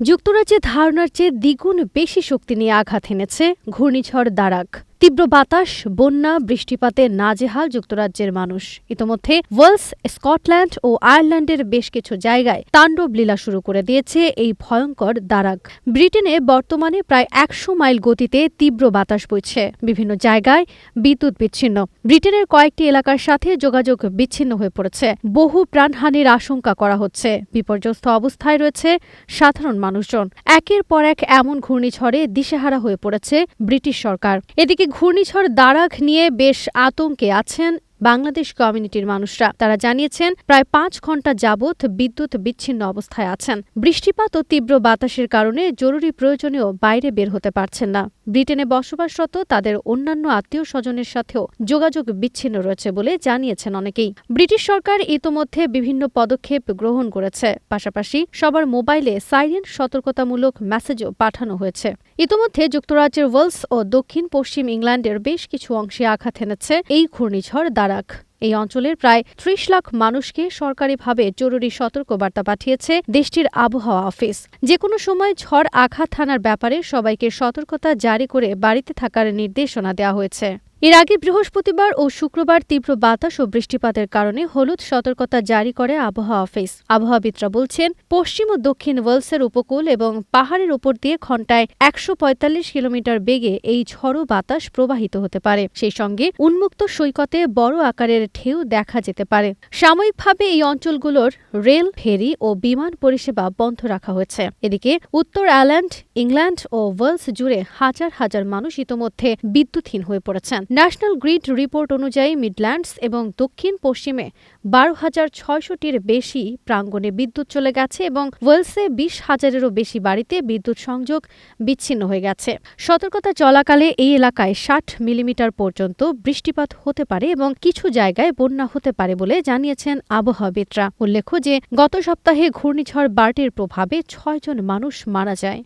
যুক্তরাজ্যে ধারণার চেয়ে দ্বিগুণ বেশি শক্তি নিয়ে আঘাত এনেছে ঘূর্ণিঝড় দারাক। তীব্র বাতাস, বন্যা, বৃষ্টিপাতে নাজেহাল যুক্তরাজ্যের মানুষ। ইতোমধ্যে ওয়েলস, স্কটল্যান্ড ও আয়ারল্যান্ডের বেশ কিছু জায়গায় তাণ্ডব লীলা শুরু করে দিয়েছে এই ভয়ঙ্কর দারাক ব্রিটেনে বর্তমানে প্রায় একশো মাইল গতিতে তীব্র বাতাস বইছে। বিভিন্ন জায়গায় বিদ্যুৎ বিচ্ছিন্ন। ব্রিটেনের কয়েকটি এলাকার সাথে যোগাযোগ বিচ্ছিন্ন হয়ে পড়েছে। বহু প্রাণহানির আশঙ্কা করা হচ্ছে। বিপর্যস্ত অবস্থায় রয়েছে সাধারণ মানুষজন। একের পর এক এমন ঘূর্ণিঝড়ে দিশেহারা হয়ে পড়েছে ব্রিটিশ সরকার। এদিকে ঘূর্ণিঝড় দারাক নিয়ে বেশ আতঙ্কে আছেন বাংলাদেশ কমিউনিটির মানুষরা। তারা জানিয়েছেন, প্রায় পাঁচ ঘণ্টা যাবৎ বিদ্যুৎ বিচ্ছিন্ন অবস্থায় আছেন। বৃষ্টিপাত ও তীব্র বাতাসের কারণে জরুরি প্রয়োজনেও বাইরে বের হতে পারছেন না। ব্রিটেনে বসবাসরত তাদের অন্যান্য আত্মীয় স্বজনের সাথেও যোগাযোগ বিচ্ছিন্ন রয়েছে বলে জানিয়েছেন অনেকেই। ব্রিটিশ সরকার ইতোমধ্যে বিভিন্ন পদক্ষেপ গ্রহণ করেছে। পাশাপাশি সবার মোবাইলে সাইরেন সতর্কতামূলক মেসেজও পাঠানো হয়েছে। ইতোমধ্যে যুক্তরাজ্যের ওয়েলস ও দক্ষিণ পশ্চিম ইংল্যান্ডের বেশ কিছু অংশে আঘাত এনেছে। এই ঘূর্ণিঝড় দারাক এই অঞ্চলের প্রায় ত্রিশ লাখ মানুষকে সরকারিভাবে জরুরি সতর্কবার্তা পাঠিয়েছে দেশটির আবহাওয়া অফিস। যে কোনো সময় ঝড় আঘাত থানার ব্যাপারে সবাইকে সতর্কতা জারি করে বাড়িতে থাকার নির্দেশনা দেওয়া হয়েছে। এর আগে বৃহস্পতিবার ও শুক্রবার তীব্র বাতাস ও বৃষ্টিপাতের কারণে হলুদ সতর্কতা জারি করে আবহাওয়া অফিস। আবহাওয়াবিদরা বলছেন, পশ্চিম ও দক্ষিণ ওয়েলসের উপকূল এবং পাহাড়ের উপর দিয়ে ঘন্টায় একশো কিলোমিটার বেগে এই ঝড়ো বাতাস প্রবাহিত হতে পারে। সেই সঙ্গে উন্মুক্ত সৈকতে বড় আকারের ঢেউ দেখা যেতে পারে। সাময়িকভাবে এই অঞ্চলগুলোর রেল, ফেরি ও বিমান পরিষেবা বন্ধ রাখা হয়েছে। এদিকে উত্তর আয়ারল্যান্ড, ইংল্যান্ড ও ওয়েলস জুড়ে হাজার হাজার মানুষ ইতোমধ্যে বিদ্যুৎহীন হয়ে পড়েছেন। ন্যাশনাল গ্রিড রিপোর্ট অনুযায়ী মিডল্যান্ডস এবং দক্ষিণ পশ্চিমে বারো হাজার ছয়শটির বেশি প্রাঙ্গণে বিদ্যুৎ চলে গেছে এবং ওয়েলসে বিশ হাজারেরও বেশি বাড়িতে বিদ্যুৎ সংযোগ বিচ্ছিন্ন হয়ে গেছে। সতর্কতা চলাকালে এই এলাকায় ষাট মিলিমিটার পর্যন্ত বৃষ্টিপাত হতে পারে এবং কিছু জায়গায় বন্যা হতে পারে বলে জানিয়েছেন আবহাওয়াবিদরা উল্লেখ্য যে, গত সপ্তাহে ঘূর্ণিঝড় বার্টির প্রভাবে ছয়জন মানুষ মারা যায়।